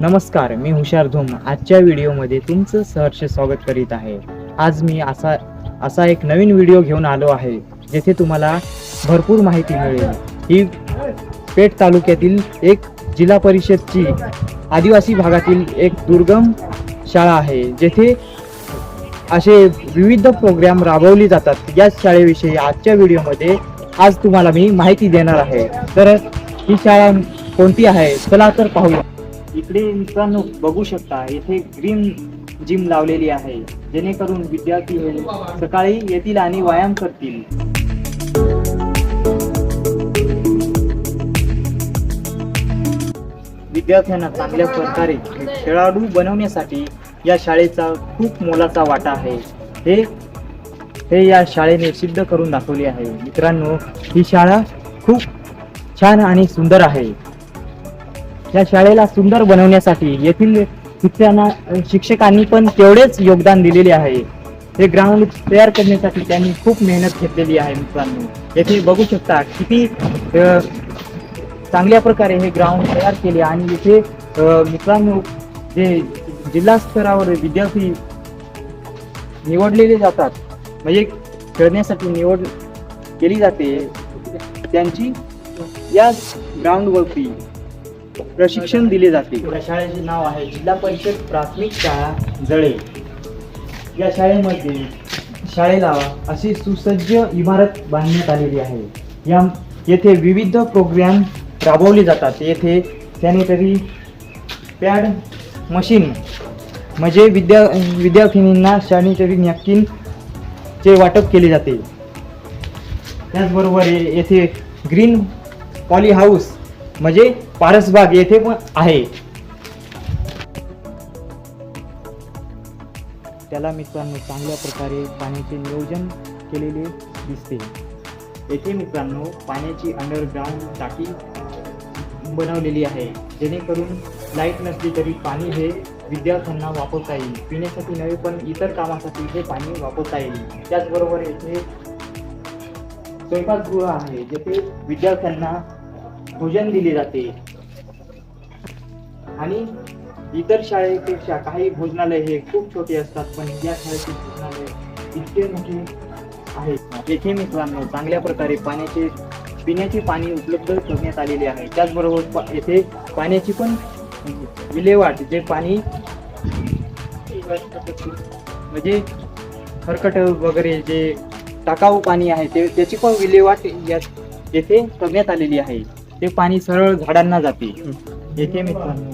नमस्कार मी हुशार धूम. आजच्या व्हिडिओमध्ये तुमचं सहर्ष स्वागत करीत आहे. आज मी असा असा एक नवीन व्हिडिओ घेऊन आलो आहे जेथे तुम्हाला भरपूर माहिती मिळेल. ही पेठ तालुक्यातील एक जिल्हा परिषदची आदिवासी भागातील एक दुर्गम शाळा आहे जेथे असे विविध प्रोग्राम राबवले जातात. या शाळेविषयी आजच्या व्हिडिओमध्ये आज तुम्हाला मी माहिती देणार आहे. तर ही शाळा कोणती आहे? चला तर पाहूया. इकडे मित्रांनो बघू शकता येथे ग्रीन जिम लावलेली आहे. जेणेकरून विद्यार्थी हे सकाळी येतील आणि व्यायाम करतील. विद्यार्थ्यांना चांगल्या प्रकारे खेळाडू बनवण्यासाठी या शाळेचा खूप मोलाचा वाटा आहे. हे हे या शाळेने सिद्ध करून दाखवले आहे. मित्रांनो ही शाळा खूप छान आणि सुंदर आहे. या शाळेला सुंदर बनवण्यासाठी येथील शिक्षणा शिक्षकांनी पण तेवढेच योगदान दिलेले आहे. हे ग्राउंड तयार करण्यासाठी त्यांनी खूप मेहनत घेतलेली आहे मित्रांनो. येथे बघू शकता किती चांगल्या प्रकारे हे ग्राउंड तयार केले आणि इथे मित्रांनो जे जिल्हा स्तरावर विद्यार्थी निवडलेले जातात म्हणजे खेळण्यासाठी निवड केली जाते त्यांची या ग्राउंडवरती प्रशिक्षण दिले जाते. या शाळेचे नाव आहे जिल्हा परिषद प्राथमिक शाळा जळे. या शाळेमध्ये शाळेला अशी सुसज्ज इमारत बांधण्यात आलेली आहे. या येथे विविध प्रोग्रॅम राबवले जातात. येथे सॅनिटरी पॅड मशीन म्हणजे विद्या विद्यार्थिनींना सॅनिटरी नॅपकिन चे वाटप केले जाते. त्याचबरोबर येथे ग्रीन पॉली हाऊस म्हणजे पारसबाग येथे पण आहे. त्याला मित्रांनो चांगल्या प्रकारे पाण्याचे नियोजन केलेले दिसते. येथे मित्रांनो पाण्याची अंडरग्राऊंड टाकी बनवलेली आहे. जेणेकरून लाइट नसली तरी पाणी हे विद्यार्थ्यांना वापरता येईल. पिण्यासाठी नव्हे पण इतर कामासाठी हे पाणी वापरता येईल. त्याचबरोबर येथे स्वयंपाकगृह आहे जेथे विद्यार्थ्यांना भोजन दिले जाते. आणि इतर शाळेपेक्षा काही भोजनालय हे खूप छोटे असतात पण या शाळेचे भोजनालय इतके मोठे आहेत. येथे मित्रांनो चांगल्या प्रकारे पाण्याचे पिण्याचे पाणी उपलब्ध करण्यात आलेले आहे. त्याचबरोबर येथे पाण्याची पण विल्हेवाट जे पाणी म्हणजे खरकट वगैरे जे टाकाऊ पाणी आहे ते त्याची पण विल्हेवाट या येथे करण्यात आलेली आहे. ते पाणी सरळ झाडांना जाते. येथे मित्रांनो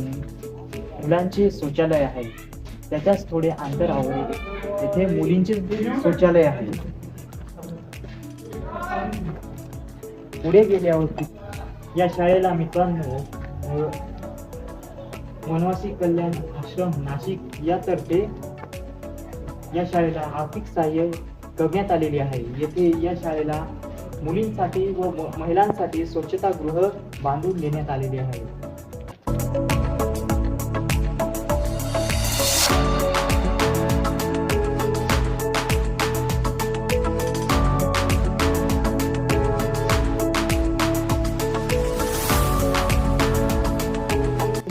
मुलांचे शौचालय आहे. त्याच्याच थोडे अंतरावर येथे मुलींचे शौचालय आहे. पुढे गेल्यावरती या शाळेला मित्रांनो वनवासी कल्याण आश्रम नाशिक यातर्फे या शाळेला आर्थिक सहाय्य करण्यात आलेले आहे. येथे या शाळेला मुलींसाठी व महिलांसाठी स्वच्छतागृह बांधून देण्यात आलेले आहे.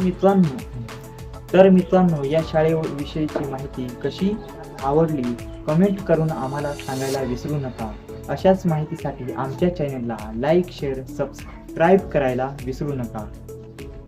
मित्रांनो तर मित्रांनो या शाळेविषयीची माहिती कशी आवडली? कमेंट करून आम्हाला सांगायला विसरू नका. अशाच माहितीसाठी आमच्या चॅनलला लाईक शेअर सबस्क्राईब करायला विसरू नका.